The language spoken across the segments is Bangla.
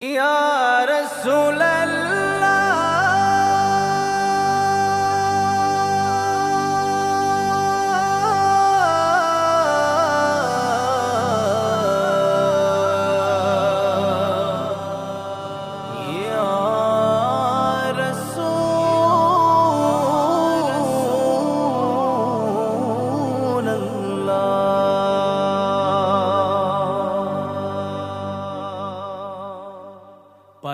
Yeah.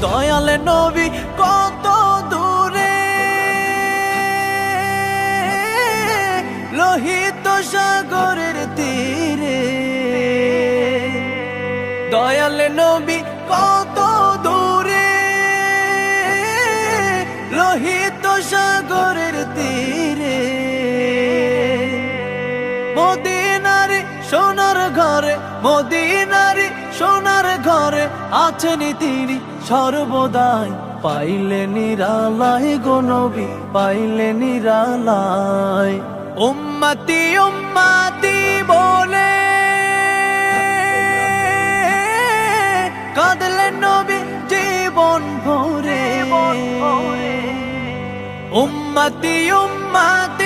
দয়াল নবী কত দূরে। লোহিত সাগরের তীরে। দয়াল নবী কত দূরে। লোহিত সাগরের তীরে। মদিনারে সোনার ঘরে মদিনারে সোনার ঘরে আছেন তিনি সর্বদাই পাইলে নিরালাই গনবি পাইলে নিরালাই উম্মতি উম্মতি বলে কাঁদলেন নবী জীবন ভরে। উম্মতি উম্মতি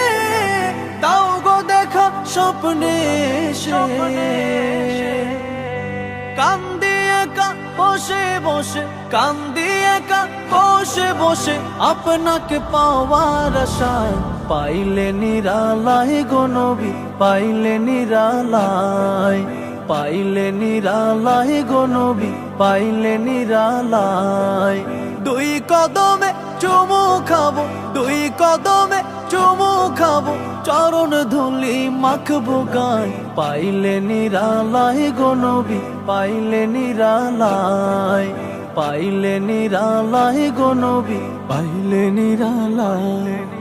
স্বপ্নে কান্দি একা বসে বসে, কান্দি একা বসে বসে, আপনাকে পাওয়ার আশায়। পাইলে নিরালাই গো নবী, পাইলে নিরালাই পাইলে নিরালাই গো নবী, পাইলে নিরালাই দুই কদমে চুমু খাব, দুই কদমে চুমু খাব, চরণ ধুলি মাখবো গায় পাইলে নিরালাই গনবি নবী পাইলে নিরালাই পাইলে নিরালাই গনবি নবী পাইলে নিরালাই